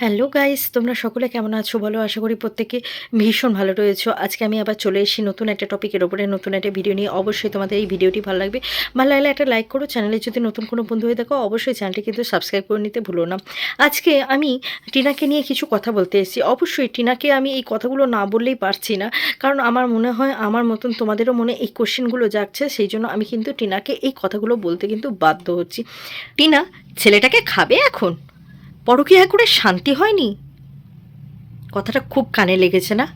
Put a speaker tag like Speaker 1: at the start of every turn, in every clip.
Speaker 1: Hello guys, তোমরা সকলে কেমন আছো? বলো, আশা করি প্রত্যেকে ভীষণ ভালো রয়েছো। আজকে আমি আবার চলে এসেছি নতুন একটা টপিকের ওপরে নতুন একটা ভিডিও নিয়ে। অবশ্যই তোমাদের এই ভিডিওটি ভালো লাগবে। ভালো লাগলে একটা লাইক করো। চ্যানেলে যদি নতুন কোনো বন্ধু হয়ে দেখো অবশ্যই চ্যানেলটি কিন্তু সাবস্ক্রাইব করে নিতে ভুলো না। আজকে আমি টিনাকে নিয়ে কিছু কথা বলতে এসেছি। অবশ্যই টিনাকে আমি এই কথাগুলো না বললেই পারছি না। কারণ আমার মনে হয়, আমার মতন তোমাদেরও মনে এই কোশ্চেনগুলো যাচ্ছে সেই জন্য আমি কিন্তু টিনাকে এই কথাগুলো বলতে কিন্তু বাধ্য হচ্ছি। টিনা, ছেলেটাকে খাবে এখন? পরকীয়া করে শান্তি হয়নি? কথাটা খুব কানে লেগেছে না?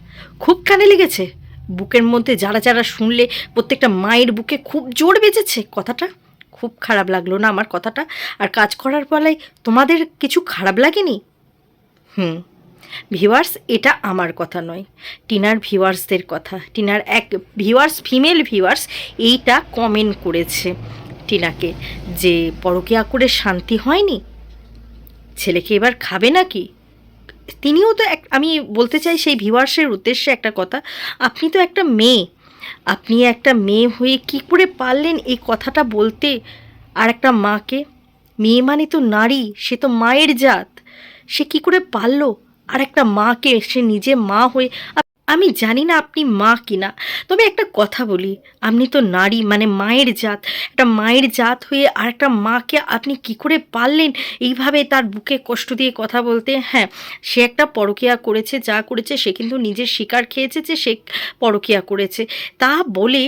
Speaker 1: খুব কানে লেগেছে? বুকের মধ্যে যারা যারা শুনলে প্রত্যেকটা মায়ের বুকে খুব জোর বেজেছে কথাটা? খুব খারাপ লাগল না আমার কথাটা? আর কাজ করার বেলায় তোমাদের কিছু খারাপ লাগেনি? হুম, ভিউয়ার্স, এটা আমার কথা নয়। টিনার ভিউয়ার্সদের কথা। টিনার এক ভিউয়ার্স, ফিমেল ভিউয়ার্স, এইটা কমেন্ট করেছে টিনাকে যে পরকীয়া করে শান্তি হয়নি? ছেলেকে এবার খাবে নাকি? তিনিও তো এক, আমি বলতে চাই সেই ভিউয়ার্সের উদ্দেশ্যে একটা কথা। আপনি তো একটা মেয়ে। আপনি একটা মেয়ে হয়ে কি করে পারলেন এই কথাটা বলতে? আর একটা মাকে? মেয়ে মানে তো নারী, সে তো মায়ের জাত। সে কি করে পারল? আর একটা মাকে, সে নিজে মা হয়ে আমি জানি না আপনি মা কিনা, তবে একটা কথা বলি। আপনি তো নারী মানে মায়ের জাত। একটা মায়ের জাত হয়ে আর একটা মাকে আপনি কি করে পারলেন এইভাবে তার বুকে কষ্ট দিয়ে কথা বলতে? হ্যাঁ সে একটা পরকিয়া করেছে, যা করেছে, সে কিন্তু নিজের শিকার খেয়েছে যে সে পরকিয়া করেছে। তা বলে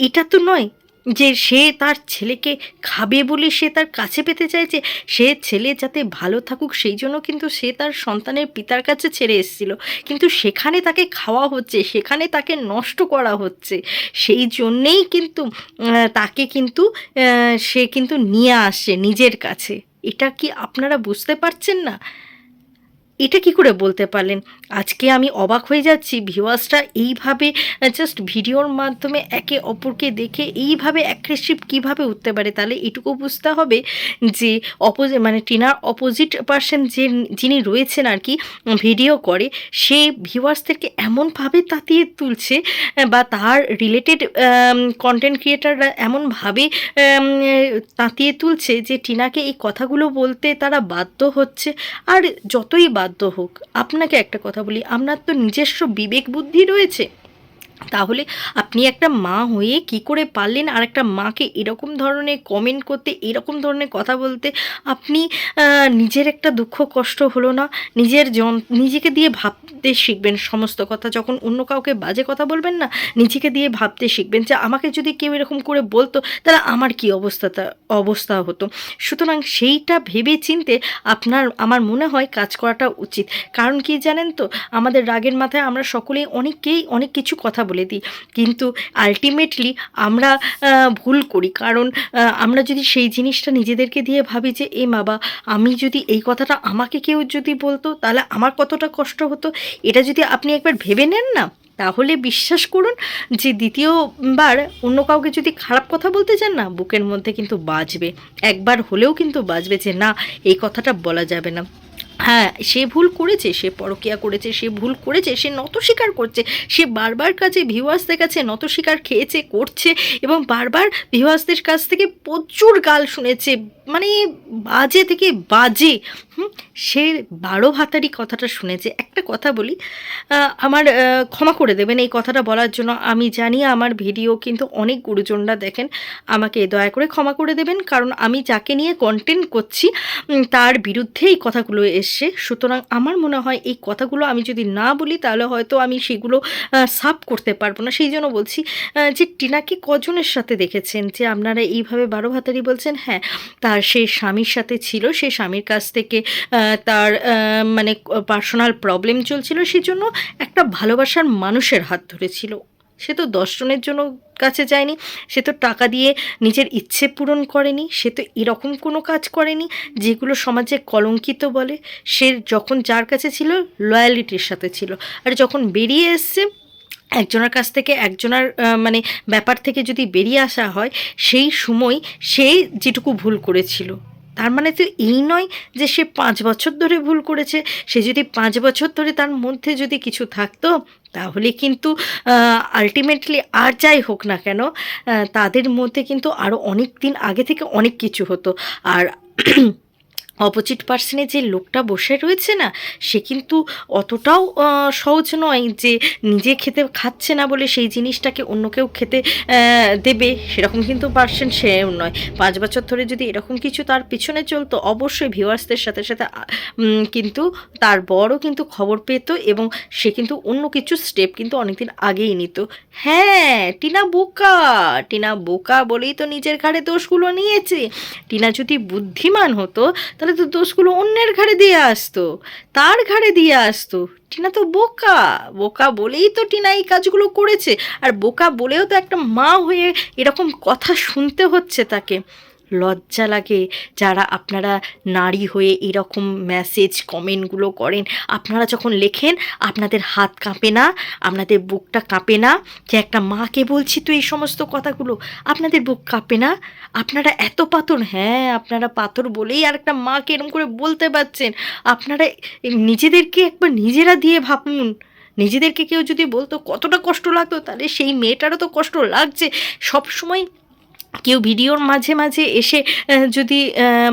Speaker 1: এটা তো নয় যে সে তার ছেলেকে খাবে বলে সে তার কাছে পেতে চাইছে সে ছেলে যাতে ভালো থাকুক, সেই জন্য কিন্তু সে তার সন্তানের পিতার কাছে ছেড়ে এসেছিল। কিন্তু সেখানে তাকে খাওয়া হচ্ছে, সেখানে তাকে নষ্ট করা হচ্ছে। সেই জন্যেই কিন্তু তাকে কিন্তু সে কিন্তু নিয়ে আসছে নিজের কাছে। এটা কি আপনারা বুঝতে পারছেন না? এটা কি করে বলতে পারলেন? আজকে আমি অবাক হয়ে যাচ্ছি। ভিউয়ার্সরা এইভাবে জাস্ট ভিডিওর মাধ্যমে একে অপরকে দেখে এইভাবে অ্যাগ্রেসিভ কীভাবে উঠতে পারে? তাহলে এটুকু বুঝতে হবে যে অপোজিট মানে টিনার অপোজিট পার্সন যে, যিনি রয়েছেন আর কি ভিডিও করে, সে ভিউয়ার্সদেরকে এমনভাবে তাতিয়ে তুলছে বা তার রিলেটেড কন্টেন্ট ক্রিয়েটাররা এমনভাবে তাতিয়ে তুলছে যে টিনাকে এই কথাগুলো বলতে তারা বাধ্য হচ্ছে। আর যতই বাধ্য হোক। আপনাকে একটা কথা বলি আপনার তো নিজস্ব বিবেক বুদ্ধি রয়েছে। তাহলে আপনি একটা মা হয়ে কি করে পারলেন? আর একটা মাকে এরকম ধরনের কমেন্ট করতে, এরকম ধরনের কথা বলতে আপনি নিজের একটা দুঃখ কষ্ট হলো না? নিজের জন, নিজেকে দিয়ে ভাবতে শিখবেন সমস্ত কথা। যখন অন্য কাউকে বাজে কথা বলবেন না, নিজেকে দিয়ে ভাবতে শিখবেন যে আমাকে যদি কেউ এরকম করে বলতো, তাহলে আমার কি অবস্থাটা, অবস্থা হতো? সুতরাং সেইটা ভেবে চিনতে আপনার, আমার মনে হয় কাজ করাটা উচিত। কারণ কি জানেন তো? আমাদের রাগের মাথায় আমরা সকলেই অনেকেই অনেক কিছু কথা বলে দিই। কিন্তু আলটিমেটলি আমরা ভুল করি। কারণ আমরা যদি সেই জিনিসটা নিজেদেরকে দিয়ে ভাবি যে, এ বাবা, আমি যদি এই কথাটা আমাকে কেউ যদি বলতো, তাহলে আমার কতটা কষ্ট হতো? এটা যদি আপনি একবার ভেবে নেন না, তাহলে বিশ্বাস করুন যে, দ্বিতীয়বার অন্য কাউকে যদি খারাপ কথা বলতে চান না, বুকের মধ্যে কিন্তু বাজবে। একবার হলেও কিন্তু বাজবে যে, না, এই কথাটা বলা যাবে না। হ্যাঁ সে ভুল করেছে, সে পরকিয়া করেছে, সে ভুল করেছে, সে নত স্বীকার করছে, সে বারবার কাছে ভিউয়ার্সদের কাছে নত স্বীকার খেয়েছে, করছে এবং বারবার ভিউয়ার্সদের কাছ থেকে প্রচুর গাল শুনেছে মানে বাজে থেকে বাজে। সে বারো ভাতারি কথাটা শুনেছে। একটা কথা বলি আমার ক্ষমা করে দেবেন এই কথাটা বলার জন্য। আমি জানি আমার ভিডিও কিন্তু অনেক গুরুজনরা দেখেন, আমাকে দয়া করে ক্ষমা করে দেবেন, কারণ আমি যাকে নিয়ে কন্টেন্ট করছি তার বিরুদ্ধে এই কথাগুলো এসছে। সুতরাং আমার মনে হয় এই কথাগুলো আমি যদি না বলি, তাহলে হয়তো আমি সেগুলো সাফ করতে পারব না। সেই জন্য বলছি যে টিনাকে কজনের সাথে দেখেছেন? যে আপনারা এইভাবে বারো ভাতারি বলছেন? হ্যাঁ তার সে স্বামীর সাথে ছিল, সে স্বামীর কাছ থেকে তার মানে পার্সোনাল প্রবলেম চলছিল, সেজন্য একটা ভালোবাসার মানুষের হাত ধরেছিল। সে তো দশজনের জন্য কাছে যায়নি, সে তো টাকা দিয়ে নিজের ইচ্ছে পূরণ করেনি, সে তো এরকম কোনো কাজ করেনি যেগুলো সমাজে কলঙ্কিত বলে। সে যখন যার কাছে ছিল লয়ালিটির সাথে ছিল। আর যখন বেরিয়ে এসছে, একজনের কাছ থেকে একজনের মানে ব্যাপার থেকে যদি বেরিয়ে আসা হয়, সেই সময় সে যেটুকু ভুল করেছিল। তার মানে তো এই নয় যে সে পাঁচ বছর ধরে ভুল করেছে। সে যদি পাঁচ বছর ধরে তার মধ্যে যদি কিছু থাকতো, তাহলে কিন্তু আলটিমেটলি আর যাই হোক না কেন তাদের মধ্যে কিন্তু আরও অনেক দিন আগে থেকে অনেক কিছু হতো। আর অপোজিট পার্সনে যে লোকটা বসে রয়েছে না, সে কিন্তু অতটাও সহজ নয় যে নিজে খেতে খাচ্ছে না বলে সেই জিনিসটাকে অন্য কেউ খেতে দেবে, সেরকম কিন্তু পার্সন সেও নয়। পাঁচ বছর ধরে যদি এরকম কিছু তার পিছনে চলতো, অবশ্যই ভিউয়ার্সদের সাথে সাথে কিন্তু তার বড়ও কিন্তু খবর পেত এবং সে কিন্তু অন্য কিছু স্টেপ কিন্তু অনেকদিন আগেই নিত। হ্যাঁ টিনা বোকা টিনা বোকা বলেই তো নিজের ঘাড়ে দোষগুলো নিয়েছে। টিনা যদি বুদ্ধিমান হতো তাহলে তো দোষগুলো অন্যের ঘাড়ে দিয়ে আসতো, তার ঘাড়ে দিয়ে আসতো। টিনা তো বোকা বোকা বলেই তো টিনা এই কাজগুলো করেছে। আর বোকা বলেও তো একটা মা হয়ে এরকম কথা শুনতে হচ্ছে তাকে। লজ্জা লাগে যারা আপনারা নারী হয়ে এরকম মেসেজ কমেন্টগুলো করেন। আপনারা যখন লেখেন, আপনাদের হাত কাঁপে না, আপনাদের বুকটা কাঁপে না। যে একটা মাকে বলছি তো এই সমস্ত কথাগুলো, আপনাদের বুক কাঁপে না? আপনারা এত পাথর হ্যাঁ আপনারা পাথর বলেই আর একটা মাকে এরম করে বলতে পারছেন। আপনারা নিজেদেরকে একবার নিজেরা দিয়ে ভাবুন। নিজেদেরকে কেউ যদি বলতো কতটা কষ্ট লাগতো, তাহলে সেই মেয়েটারও তো কষ্ট লাগছে। সব সময় কেউ ভিডিওর মাঝে মাঝে এসে যদি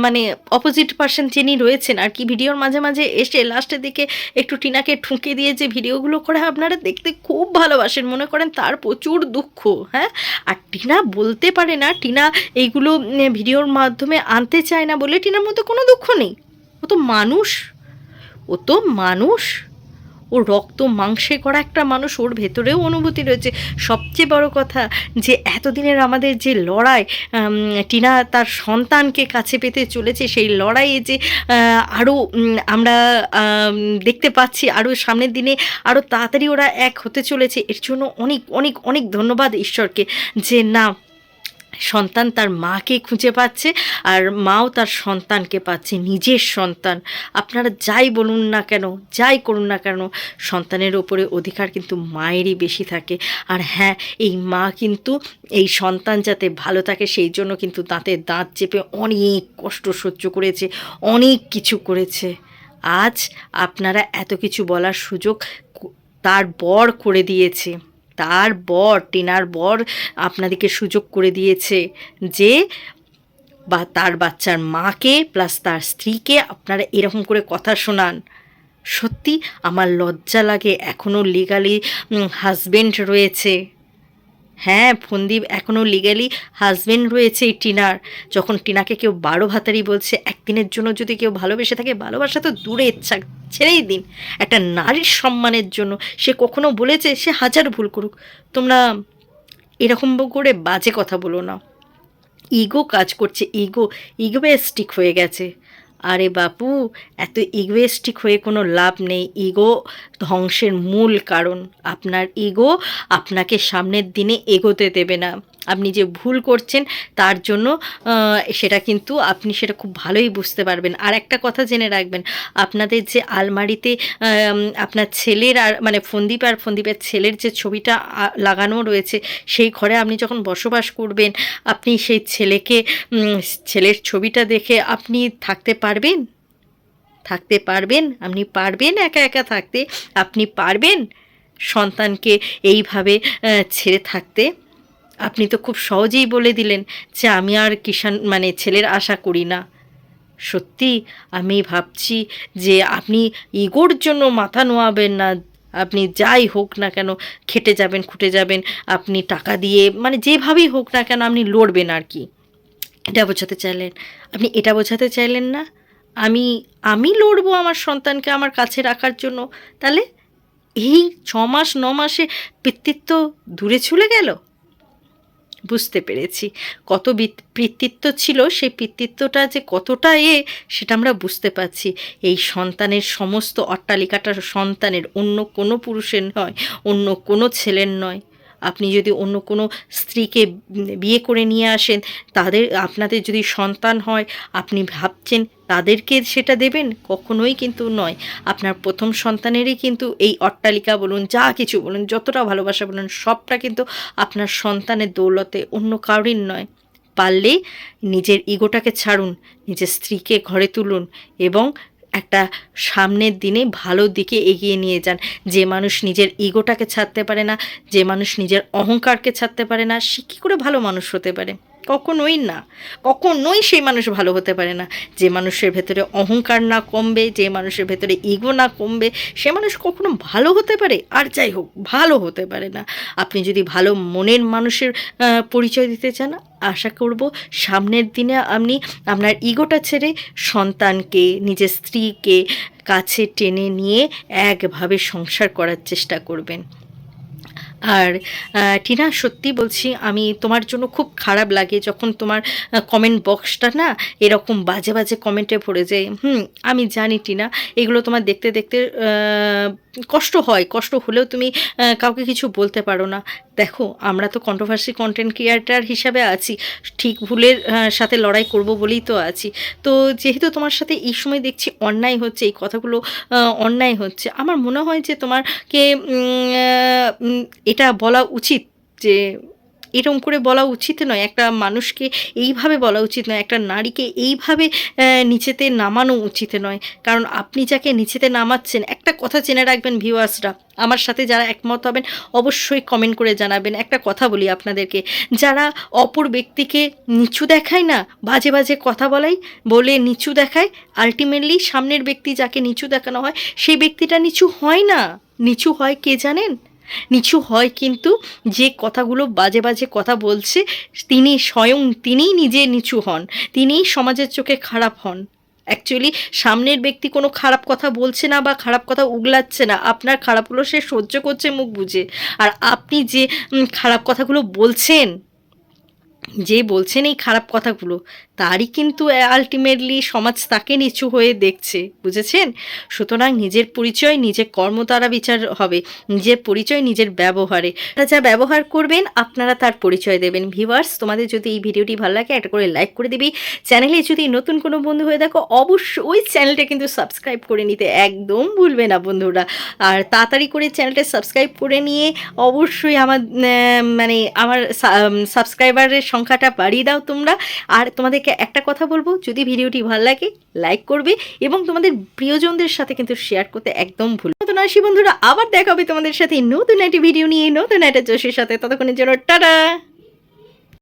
Speaker 1: মানে অপোজিট পার্সন যিনি রয়েছেন আর কি, ভিডিওর মাঝে মাঝে এসে লাস্টের দিকে একটু টিনাকে ঠুকে দিয়ে যে ভিডিওগুলো করে আপনারা দেখতে খুব ভালোবাসেন। মনে করেন তার প্রচুর দুঃখ হ্যাঁ? আর টিনা বলতে পারে না, টিনা এইগুলো ভিডিওর মাধ্যমে আনতে চায় না বলে টিনার মধ্যে কোনো দুঃখ নেই। ও তো মানুষ, ও তো মানুষ। ও রক্ত মাংসে করা একটা মানুষ ওর ভেতরেও অনুভূতি রয়েছে। সবচেয়ে বড় কথা যে এতদিনের আমাদের যে লড়াই টিনা তার সন্তানকে কাছে পেতে চলেছে, সেই লড়াইয়ে যে আরও আমরা দেখতে পাচ্ছি আরও সামনের দিনে আরও তাড়াতাড়ি ওরা এক হতে চলেছে। এর জন্য অনেক অনেক অনেক ধন্যবাদ ঈশ্বরকে যে না সন্তান তার মাকে খুঁজে পাচ্ছে আর মাও তার সন্তানকে পাচ্ছে, নিজের সন্তান। আপনারা যাই বলুন না কেন, যাই করুন না কেন, সন্তানের ওপরে অধিকার কিন্তু মায়েরই বেশি থাকে। আর হ্যাঁ এই মা কিন্তু, এই সন্তান যাতে ভালো থাকে সেই জন্য কিন্তু দাঁতে দাঁত চেপে অনেক কষ্ট সহ্য করেছে, অনেক কিছু করেছে। আজ আপনারা এত কিছু বলার সুযোগ তার বর করে দিয়েছে। তার বর, টিনার বর আপনাদেরকে সুযোগ করে দিয়েছে যে বা তার বাচ্চার মাকে প্লাস তার স্ত্রীকে আপনারা এরকম করে কথা শোনান। সত্যি আমার লজ্জা লাগে এখনও লিগালি হাজবেন্ড রয়েছে। হ্যাঁ ফন্দীপ এখনও লিগালি হাজবেন্ড রয়েছে এই টিনার। যখন টিনাকে কেউ বারো ভাতারি বলছে, একদিনের জন্য যদি কেউ ভালোবেসে থাকে, ভালোবাসা তো দূরে ইচ্ছা ছেড়েই দিন। একটা নারীর সম্মানের জন্য সে কখনো বলেছে সে হাজার ভুল করুক। তোমরা এরকম করে বাজে কথা বলো না। ইগো কাজ করছে, ইগো, ইগোয়েস্টিক হয়ে গেছে। আরে বাপু, এত ইগোয়েস্টিক হয়ে কোনো লাভ নেই। ইগো ধ্বংসের মূল কারণ। আপনার ইগো আপনাকে সামনের দিনে এগোতে দেবে না। আপনি যে ভুল করছেন তার জন্য সেটা কিন্তু আপনি সেটা খুব ভালোই বুঝতে পারবেন। আর একটা কথা জেনে রাখবেন, আপনাদের যে আলমারিতে আপনার ছেলের আর মানে ফন্দীপ আর ফন্দীপের ছেলের যে ছবিটা লাগানো রয়েছে, সেই ঘরে আপনি যখন বসবাস করবেন, আপনি সেই ছেলেকে ছেলের ছবিটা দেখে আপনি থাকতে পারবেন? থাকতে পারবেন? আপনি পারবেন একা একা থাকতে? আপনি পারবেন সন্তানকে এইভাবে ছেড়ে থাকতে? আপনি তো খুব সহজেই বলে দিলেন যে আমি আর কিষান মানে ছেলের আশা করি না। সত্যি আমি ভাবছি যে আপনি ইগোর জন্য মাথা নোয়াবেন না। আপনি যাই হোক না কেন, খেটে যাবেন, খুঁটে যাবেন, আপনি টাকা দিয়ে মানে যেভাবেই হোক না কেন আপনি লড়বেন আর কি। এটা বোঝাতে চাইলেন। আপনি এটা বোঝাতে চাইলেন না? আমি আমি লড়বো আমার সন্তানকে আমার কাছে রাখার জন্য? তাহলে এই ছ মাস ন মাসে পিতৃত্ব দূরে চলে গেল? বুঝতে পেরেছি। কত পিতৃত্ব ছিল, সেই পিতৃত্বটা যে কতটা এ, সেটা আমরা বুঝতে পারছি। এই সন্তানের সমস্ত অট্টালিকাটা সন্তানের, অন্য কোনো পুরুষের নয়, অন্য কোনো ছেলের নয়। আপনি যদি অন্য কোনো স্ত্রীকে বিয়ে করে নিয়ে আসেন, তাদের, আপনাদের যদি সন্তান হয়, আপনি ভাবছেন তাদেরকে সেটা দেবেন? কখনোই কিন্তু নয়। আপনার প্রথম সন্তানেরই কিন্তু এই অট্টালিকা বলুন, যা কিছু বলুন, যতটা ভালোবাসা বলুন, সবটা কিন্তু আপনার সন্তানের দৌলতে অন্য কারোর নয়। পারলে নিজের ইগোটাকে ছাড়ুন, নিজের স্ত্রীকে ঘরে তুলুন এবং একটা সামনের দিনে ভালো দিকে এগিয়ে নিয়ে যান। যে মানুষ নিজের ইগোটাকে ছাড়তে পারে না, যে মানুষ নিজের অহংকারকে ছাড়তে পারে না, সে কী করে ভালো মানুষ হতে পারে? কখনোই না। কখনোই সেই মানুষ ভালো হতে পারে না। যে মানুষের ভেতরে অহংকার না কমবে, যে মানুষের ভেতরে ইগো না কমবে, সে মানুষ কখনো ভালো হতে পারে আর যাই হোক, ভালো হতে পারে না। আপনি যদি ভালো মনের মানুষের পরিচয় দিতে চান, আশা করব সামনের দিনে আপনি আপনার ইগোটা ছেড়ে সন্তানকে, নিজের স্ত্রীকে কাছে টেনে নিয়ে একভাবে সংসার করার চেষ্টা করবেন। আর টিনা সত্যি বলছি, আমি তোমার জন্য খুব খারাপ লাগে যখন তোমার কমেন্ট বক্সটা না এরকম বাজে বাজে কমেন্টে ভরে যায়। হুম, আমি জানি টিনা, এগুলো তোমার দেখতে দেখতে কষ্ট হয়, কষ্ট হলেও তুমি কাউকে কিছু বলতে পারো না। দেখো, আমরা তো কন্ট্রোভার্সি কন্টেন্ট ক্রিয়েটার হিসাবে আছি। ঠিক ভুলের সাথে লড়াই করব বলেই তো আছি। তো যেহেতু তোমার সাথে এই সময় দেখছি অন্যায় হচ্ছে, এই কথাগুলো অন্যায় হচ্ছে, আমার মনে হয় যে তোমারকে এটা বলা উচিত যে এরম করে বলা উচিত নয়। একটা মানুষকে এইভাবে বলা উচিত নয়, একটা নারীকে এইভাবে নিচেতে নামানো উচিত নয়। কারণ আপনি যাকে নিচেতে নামাচ্ছেন, একটা কথা জেনে রাখবেন ভিউয়ার্সরা। আমার সাথে যারা একমত হবেন, অবশ্যই কমেন্ট করে জানাবেন। একটা কথা বলি আপনাদেরকে, যারা অপর ব্যক্তিকে নিচু দেখায় না, বাজে বাজে কথা বলাই, বলে নিচু দেখায় আলটিমেটলি সামনের ব্যক্তি যাকে নিচু দেখানো হয়, সেই ব্যক্তিটা নিচু হয় না। নিচু হয় কে জানেন? নিচু হয়, কিন্তু যে কথাগুলো বাজে বাজে কথা বলছে, তিনি স্বয়ং তিনিই নিজে নিচু হন, তিনিই সমাজের চোখে খারাপ হন। অ্যাকচুয়ালি সামনের ব্যক্তি কোনো খারাপ কথা বলছে না বা খারাপ কথা উগলাচ্ছে না, আপনার খারাপগুলো সে সহ্য করছে মুখ বুঝে আর আপনি যে খারাপ কথাগুলো বলছেন যে বলছেন এই খারাপ কথাগুলো, তারই কিন্তু আলটিমেটলি সমাজ তাকে নিচু হয়ে দেখছে, বুঝেছেন? সুতরাং নিজের পরিচয়, নিজের কর্ম দ্বারা বিচার হবে, নিজের পরিচয়, নিজের ব্যবহারে। যা ব্যবহার করবেন, আপনারা তার পরিচয় দেবেন। ভিউয়ার্স, তোমাদের যদি এই ভিডিওটি ভালো লাগে, একটা করে লাইক করে দিবি। চ্যানেলে যদি নতুন কোনো বন্ধু হয়ে দেখো অবশ্যই ওই চ্যানেলটা কিন্তু সাবস্ক্রাইব করে নিতে একদম ভুলবে না, বন্ধুরা। আর তাড়াতাড়ি করে চ্যানেলটা সাবস্ক্রাইব করে নিয়ে, অবশ্যই আমার মানে আমার সাবস্ক্রাইবারের সংখ্যাটা বাড়িয়ে দাও তোমরা। আর তোমাদেরকে একটা কথা বলব, যদি ভিডিওটি ভালো লাগে লাইক করবে এবং তোমাদের প্রিয়জনদের সাথে কিন্তু শেয়ার করতে একদম ভুল নতুন আসি বন্ধুরা আবার দেখাবে তোমাদের সাথে নতুন একটি ভিডিও নিয়ে, নতুন একটা জোশের সাথে। ততক্ষণের জন্য টাটা!